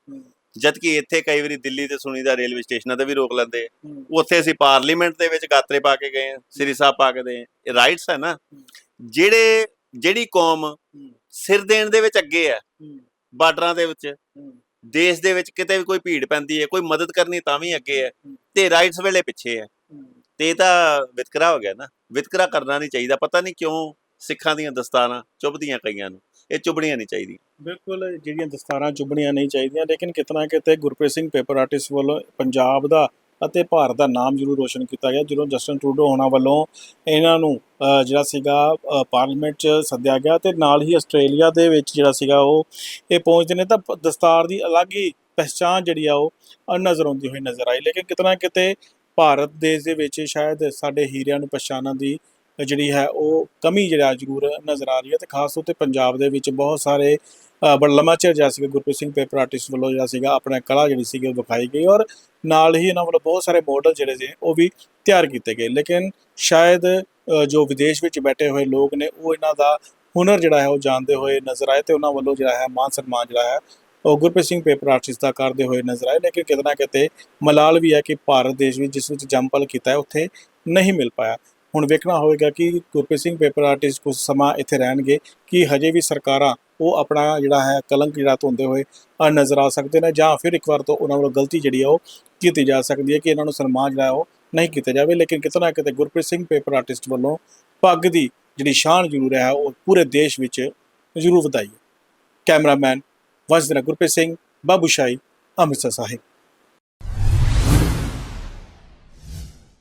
ਜਦ ਕਿ ਇੱਥੇ ਕਈ ਵਾਰੀ ਦਿੱਲੀ ਤੇ ਸੁਣੀਦਾ ਰੇਲਵੇ ਸਟੇਸ਼ਨਾਂ ਤੇ ਵੀ ਰੋਕ ਲੈਂਦੇ ਆ। ਉੱਥੇ ਅਸੀਂ ਪਾਰਲੀਮੈਂਟ ਦੇ ਵਿੱਚ ਗਾਤਰੇ ਪਾ ਕੇ ਗਏ ਆ ਸ੍ਰੀ ਸਾਹਿਬ ਪਾ ਕੇ ਦੇ ਇਹ ਰਾਈਟਸ ਹੈ ਨਾ। ਜਿਹੜੇ ਜਿਹੜੀ ਕੌਮ ਸਿਰ ਦੇਣ ਦੇ ਵਿੱਚ ਅੱਗੇ ਹੈ। ਬਾਰਡਰਾਂ ਦੇ ਵਿੱਚ ਦੇਸ਼ ਦੇ ਵਿੱਚ ਕਿਤੇ ਵੀ ਕੋਈ ਭੀੜ ਪੈਂਦੀ ਹੈ ਕੋਈ ਮਦਦ ਕਰਨੀ ਤਾਂ ਵੀ ਅੱਗੇ ਹੈ। ਤੇ ਰਾਈਟਸ ਵੇਲੇ ਪਿੱਛੇ ਹੈ। ਤੇ ਇਹ ਤਾਂ ਵਿਤਕਰਾ ਹੋ ਗਿਆ ਨਾ। ਵਿਤਕਰਾ ਕਰਨਾ ਨਹੀਂ ਚਾਹੀਦਾ। ਪਤਾ ਨਹੀਂ ਕਿਉਂ ਸਿੱਖਾਂ ਦੀਆਂ ਦਸਤਾਰਾਂ ਚੁੱਭਦੀਆਂ ਕਈਆਂ ਨੂੰ। ਇਹ ਚੁੱਭਣੀਆਂ ਨਹੀਂ ਚਾਹੀਦੀਆਂ। ਬਿਲਕੁਲ, ਜਿਹੜੀਆਂ ਦਸਤਾਰਾਂ ਚੁੱਭਣੀਆਂ ਨਹੀਂ ਚਾਹੀਦੀਆਂ, ਲੇਕਿਨ ਕਿਤਨਾ ਨਾ ਕਿਤੇ ਗੁਰਪ੍ਰੀਤ ਸਿੰਘ ਪੇਪਰ ਆਰਟਿਸਟ ਵੱਲੋਂ ਪੰਜਾਬ ਦਾ ਅਤੇ ਭਾਰਤ ਦਾ ਨਾਮ ਜ਼ਰੂਰ ਰੋਸ਼ਨ ਕੀਤਾ ਗਿਆ, ਜਦੋਂ ਜਸਟਨ ਟਰੂਡੋ ਹੋਣਾ ਵੱਲੋਂ ਇਹਨਾਂ ਨੂੰ ਜਿਹੜਾ ਸੀਗਾ ਪਾਰਲੀਮੈਂਟ 'ਚ ਸੱਦਿਆ ਗਿਆ ਤੇ ਨਾਲ ਹੀ ਆਸਟ੍ਰੇਲੀਆ ਦੇ ਵਿੱਚ ਜਿਹੜਾ ਸੀਗਾ ਉਹ, ਇਹ ਪਹੁੰਚਦੇ ਨੇ ਤਾਂ ਦਸਤਾਰ ਦੀ ਅਲੱਗ ਹੀ ਪਹਿਚਾਣ ਜਿਹੜੀ ਆ ਉਹ ਨਜ਼ਰ ਆਉਂਦੀ ਹੋਈ ਨਜ਼ਰ ਆਈ। ਲੇਕਿਨ ਕਿਤਨਾ ਨਾ ਕਿਤੇ ਭਾਰਤ ਦੇਸ਼ ਦੇ ਵਿੱਚ ਸ਼ਾਇਦ ਸਾਡੇ ਹੀਰਿਆਂ ਨੂੰ ਪਛਾਣਨ ਦੀ ਜਿਹੜੀ ਹੈ ਉਹ ਕਮੀ ਜਿਹੜਾ ਜ਼ਰੂਰ ਨਜ਼ਰ ਆ ਰਹੀ ਹੈ ਤੇ ਖਾਸ ਤੌਰ ਤੇ ਪੰਜਾਬ ਦੇ ਵਿੱਚ ਬਹੁਤ ਸਾਰੇ ਬੜਾ ਲੰਮਾ ਚਿਰ ਜਿਹੜਾ ਸੀਗਾ ਗੁਰਪ੍ਰੀਤ ਸਿੰਘ ਪੇਪਰ ਆਰਟਿਸਟ ਵੱਲੋਂ ਜਿਹੜਾ ਸੀਗਾ ਆਪਣਾ ਕਲਾ ਜਿਹੜੀ ਸੀਗੀ ਉਹ ਵਿਖਾਈ ਗਈ ਔਰ ਨਾਲ ਹੀ ਇਹਨਾਂ ਵੱਲੋਂ ਬਹੁਤ ਸਾਰੇ ਮਾਡਲ ਜਿਹੜੇ ਸੀ ਉਹ ਵੀ ਤਿਆਰ ਕੀਤੇ ਗਏ। ਲੇਕਿਨ ਸ਼ਾਇਦ ਜੋ ਵਿਦੇਸ਼ ਵਿੱਚ ਬੈਠੇ ਹੋਏ ਲੋਕ ਨੇ ਉਹ ਇਹਨਾਂ ਦਾ ਹੁਨਰ ਜਿਹੜਾ ਹੈ ਉਹ ਜਾਣਦੇ ਹੋਏ ਨਜ਼ਰ ਆਏ ਤੇ ਉਹਨਾਂ ਵੱਲੋਂ ਜਿਹੜਾ ਹੈ ਮਾਨ ਸਨਮਾਨ ਜਿਹੜਾ ਹੈ ਉਹ ਗੁਰਪ੍ਰੀਤ ਸਿੰਘ ਪੇਪਰ ਆਰਟਿਸਟ ਦਾ ਕਰਦੇ ਹੋਏ ਨਜ਼ਰ ਆਏ। ਲੇਕਿਨ ਕਿਤੇ ਨਾ ਕਿਤੇ ਮਲਾਲ ਵੀ ਹੈ ਕਿ ਭਾਰਤ ਦੇਸ਼ ਵਿੱਚ ਜਿਸ ਵਿੱਚ ਜੰਪਲ ਕੀਤਾ ਹੈ, ਉੱਥੇ ਨਹੀਂ ਮਿਲ ਪਾਇਆ। ਹੁਣ ਵੇਖਣਾ ਹੋਵੇਗਾ ਕਿ ਗੁਰਪ੍ਰੀਤ ਸਿੰਘ ਪੇਪਰ ਆਰਟਿਸਟ ਕੁਝ ਸਮਾਂ ਇੱਥੇ ਰਹਿਣਗੇ, ਕਿ ਹਜੇ ਵੀ ਸਰਕਾਰਾਂ ਉਹ ਆਪਣਾ ਜਿਹੜਾ ਹੈ ਕਲੰਕ ਜਿਹੜਾ ਧੋਂਦੇ ਹੋਏ ਨਜ਼ਰ ਆ ਸਕਦੇ ਨੇ ਜਾਂ ਫਿਰ ਇੱਕ ਵਾਰ ਤੋਂ ਉਹਨਾਂ ਵੱਲੋਂ ਗਲਤੀ ਜਿਹੜੀ ਆ ਉਹ ਕੀਤੀ ਜਾ ਸਕਦੀ ਹੈ ਕਿ ਇਹਨਾਂ ਨੂੰ ਸਨਮਾਨ ਜਿਹੜਾ ਉਹ ਨਹੀਂ ਕੀਤਾ ਜਾਵੇ, ਲੇਕਿਨ ਕਿਤੇ ਨਾ ਕਿਤੇ ਗੁਰਪ੍ਰੀਤ ਸਿੰਘ ਪੇਪਰ ਆਰਟਿਸਟ ਵੱਲੋਂ ਪੱਗ ਦੀ ਜਿਹੜੀ ਸ਼ਾਨ ਜ਼ਰੂਰ ਹੈ ਉਹ ਪੂਰੇ ਦੇਸ਼ ਵਿੱਚ ਜ਼ਰੂਰ ਵਧਾਈ ਹੈ। ਕੈਮਰਾਮੈਨ ਵਜਦਰਾ ਗੁਰਪ੍ਰੀਤ ਸਿੰਘ, ਬਾਬੂ ਸ਼ਾਹੀ, ਅੰਮ੍ਰਿਤਸਰ ਸਾਹਿਬ।